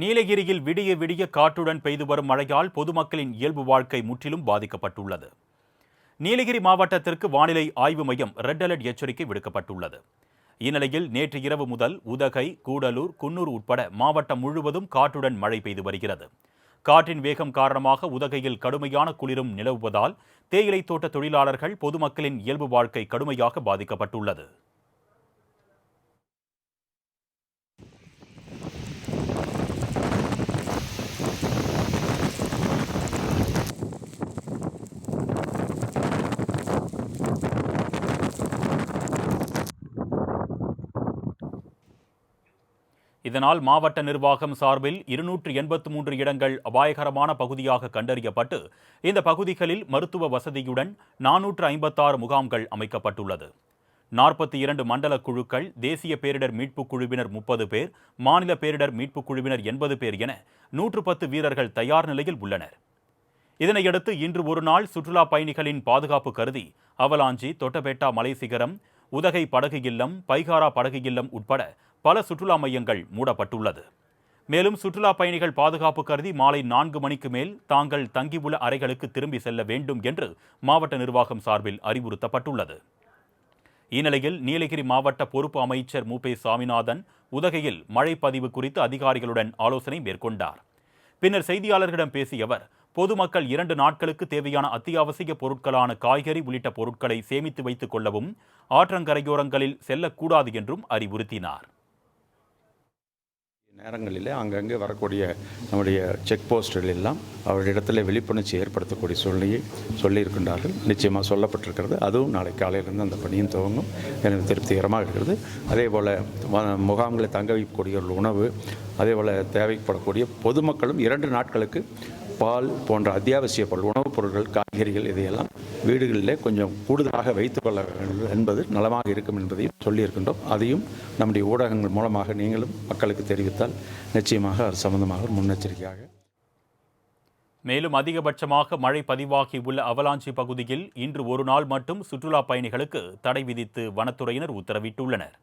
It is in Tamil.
நீலகிரியில் விடிய விடிய காற்றுடன் பெய்து வரும் மழையால் பொதுமக்களின் இயல்பு வாழ்க்கை முற்றிலும் பாதிக்கப்பட்டுள்ளது. நீலகிரி மாவட்டத்திற்கு வானிலை ஆய்வு மையம் ரெட் அலர்ட் எச்சரிக்கை விடுக்கப்பட்டுள்ளது. இந்நிலையில் நேற்று இரவு முதல் உதகை கூடலூர் குன்னூர் உட்பட மாவட்டம் முழுவதும் காற்றுடன் மழை பெய்து வருகிறது. காற்றின் வேகம் காரணமாக உதகையில் கடுமையான குளிரும் நிலவுவதால் தேயிலை தோட்ட தொழிலாளர்கள் பொதுமக்களின் இயல்பு வாழ்க்கை கடுமையாக பாதிக்கப்பட்டுள்ளது. இதனால் மாவட்ட நிர்வாகம் சார்பில் இருநூற்று எண்பத்து மூன்று இடங்கள் அபாயகரமான பகுதியாக கண்டறியப்பட்டு இந்த பகுதிகளில் மருத்துவ வசதியுடன் நானூற்று ஐம்பத்தாறு முகாம்கள் அமைக்கப்பட்டுள்ளது. நாற்பத்தி இரண்டு மண்டல குழுக்கள் தேசிய பேரிடர் மீட்புக் குழுவினர் முப்பது பேர் மாநில பேரிடர் மீட்புக் குழுவினர் எண்பது பேர் என நூற்று பத்து வீரர்கள் தயார் நிலையில் உள்ளனர். இதனையடுத்து இன்று ஒரு நாள் சுற்றுலா பயணிகளின் பாதுகாப்பு கருதி அவலாஞ்சி தொட்டபேட்டா மலை சிகரம் உதகை படகு இல்லம் பைகாரா படகு இல்லம் உட்பட பல சுற்றுலா மையங்கள் மூடப்பட்டுள்ளது. மேலும் சுற்றுலா பயணிகள் பாதுகாப்பு கருதி மாலை நான்கு மணிக்கு மேல் தாங்கள் தங்கியுள்ள அறைகளுக்கு திரும்பி செல்ல வேண்டும் என்று மாவட்ட நிர்வாகம் சார்பில் அறிவுறுத்தப்பட்டுள்ளது. இந்நிலையில் நீலகிரி மாவட்ட பொறுப்பு அமைச்சர் மு. சாமிநாதன் உதகையில் மழை பதிவு குறித்து அதிகாரிகளுடன் ஆலோசனை மேற்கொண்டார். பின்னர் செய்தியாளர்களிடம் பேசிய அவர் பொதுமக்கள் இரண்டு நாட்களுக்கு தேவையான அத்தியாவசிய பொருட்களான காய்கறி உள்ளிட்ட பொருட்களை சேமித்து வைத்துக் கொள்ளவும் ஆற்றங்கரையோரங்களில் செல்லக்கூடாது என்றும் அறிவுறுத்தினார். நேரங்களில் அங்கங்கே வரக்கூடிய நம்முடைய செக் போஸ்டுகள் எல்லாம் அவரிடத்தில் விழிப்புணர்ச்சி ஏற்படுத்தக்கூடிய சூழ்நிலையை சொல்லியிருக்கின்றார்கள். நிச்சயமாக சொல்லப்பட்டிருக்கிறது. அதுவும் நாளை காலையிலிருந்து அந்த பணியும் துவங்கும். எனக்கு திருப்திகரமாக இருக்கிறது. அதே போல் முகாம்களை தங்க வைக்கக்கூடிய ஒரு உணவு அதே போல் தேவைப்படக்கூடிய பொதுமக்களும் இரண்டு நாட்களுக்கு பால் போன்ற அத்தியாவசிய பொருள் உணவுப் பொருட்கள் காய்கறிகள் இதையெல்லாம் வீடுகளிலே கொஞ்சம் கூடுதலாக வைத்துக்கொள்ள வேண்டும் என்பது நலமாக இருக்கும் என்பதையும் சொல்லியிருக்கின்றோம். அதையும் நம்முடைய ஊடகங்கள் மூலமாக நீங்களும் மக்களுக்கு தெரிவித்தால் நிச்சயமாக அது சம்பந்தமாக ஒரு முன்னெச்சரிக்கையாக. மேலும் அதிகபட்சமாக மழை பதிவாகி உள்ள அவலாஞ்சி பகுதியில் இன்று ஒரு நாள் மட்டும் சுற்றுலா பயணிகளுக்கு தடை விதித்து வனத்துறையினர் உத்தரவிட்டுள்ளனர்.